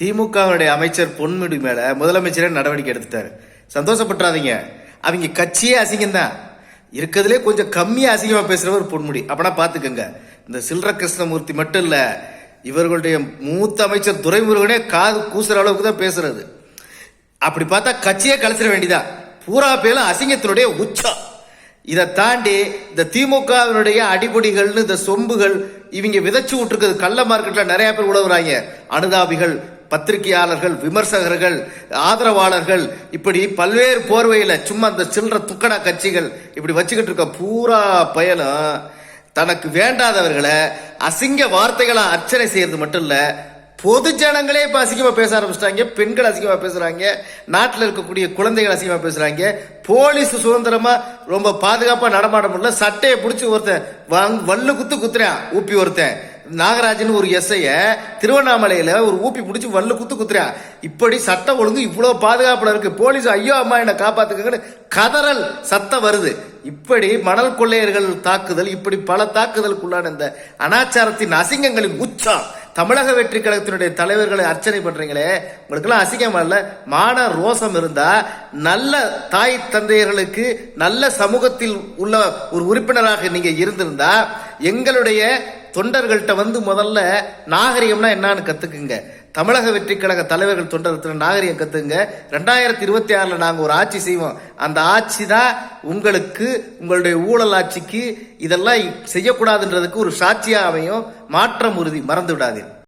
திமுகவுடைய அமைச்சர் பொன்முடி மேல முதலமைச்சரே நடவடிக்கை எடுத்துட்டாரு. சந்தோஷப்பட்டுறாதீங்க. அவங்க கட்சியே அசிங்கம் தான் இருக்கிறதுலே கொஞ்சம் கம்மியா அசிங்கமா பேசுறவர் பொன்முடி. அப்படின்னா பார்த்துக்கோங்க இந்த சில்ற கிருஷ்ணமூர்த்தி மட்டும் இல்ல இவர்களுடைய மூத்த அமைச்சர் துரைமுருகனே காது கூசுற அளவுக்கு தான் பேசுறது. அப்படி பார்த்தா கட்சியே கலைச்சிட வேண்டியதான் பூரா பேரும் அசிங்கத்தினுடைய உச்சம் இதை தாண்டி இந்த திமுகவினுடைய அடிப்பொடிகள்னு இந்த சொம்புகள் இவங்க விதைச்சு விட்டுருக்குது. கள்ள மார்க்கெட்ல நிறைய பேர் உழவுறாங்க. அனுதாபிகள் பத்திரிகையாளர்கள் விமர்சகர்கள் ஆதரவாளர்கள் இப்படி பல்வேறு போர்வையில் சும்மா இந்த சில்லற துக்கடா கட்சிகள் இப்படி வச்சுக்கிட்டு இருக்க பூரா பயணம் தனக்கு வேண்டாதவர்களை அசிங்க வார்த்தைகளை அர்ச்சனை செய்யறது மட்டும் இல்லை பொது ஜனங்களே இப்போ அசிங்கமாக பேச ஆரம்பிச்சிட்டாங்க பெண்கள் அசிங்கமாக பேசுகிறாங்க நாட்டில் இருக்கக்கூடிய குழந்தைகள் அசிங்கமாக பேசுகிறாங்க போலீஸ் சுதந்திரமாக ரொம்ப பாதுகாப்பாக நடமாட முடியல சட்டையை பிடிச்சி ஒருத்தன் வல்லு குத்து குத்துறான் ஊப்பி ஒருத்தன். நாகராஜன் ஒரு எஸ்ஐய திருவண்ணாமலையில ஒரு ஊப்பி பிடிச்சி வல்லு குத்து குத்துறா. இப்படி சட்டம் ஒழுங்கு இவ்வளவு பாதுகாப்புல இருக்கு. போலீஸ் ஐயோ அம்மா என்ன காப்பாத்துக்கன்னு கதறல் சத்தம் வருது. இப்படி மணல் கொள்ளையர்கள் தாக்குதல் இப்படி பல தாக்குதலுக்குள்ளான இந்த அனாச்சாரத்தின் அசிங்கங்களின் உச்சம். தமிழக வெற்றி கழகத்தினுடைய தலைவர்களை அர்ச்சனை பண்றீங்களே உங்களுக்கெல்லாம் அசிங்கமா இல்ல? மான ரோசம் இருந்தா நல்ல தாய் தந்தையர்களுக்கு நல்ல சமூகத்தில் உள்ள ஒரு உறுப்பினராக நீங்க இருந்திருந்தா எங்களுடைய தொண்டர்கள்ட்ட வந்து முதல்ல நாகரிகம்னா என்னன்னு கத்துக்குங்க. தமிழக வெற்றி கழக தலைவர்கள் தொண்டர்கள் நாகரிகம் கத்துங்க ரெண்டாயிரத்தி இருபத்தி ஆறில் நாங்கள் ஒரு ஆட்சி செய்வோம். அந்த ஆட்சி தான் உங்களுக்கு உங்களுடைய ஊழல் ஆட்சிக்கு இதெல்லாம் செய்யக்கூடாதுன்றதுக்கு ஒரு சாட்சியாக அமையும். மாற்றம் உறுதி மறந்து விடாதீர்கள்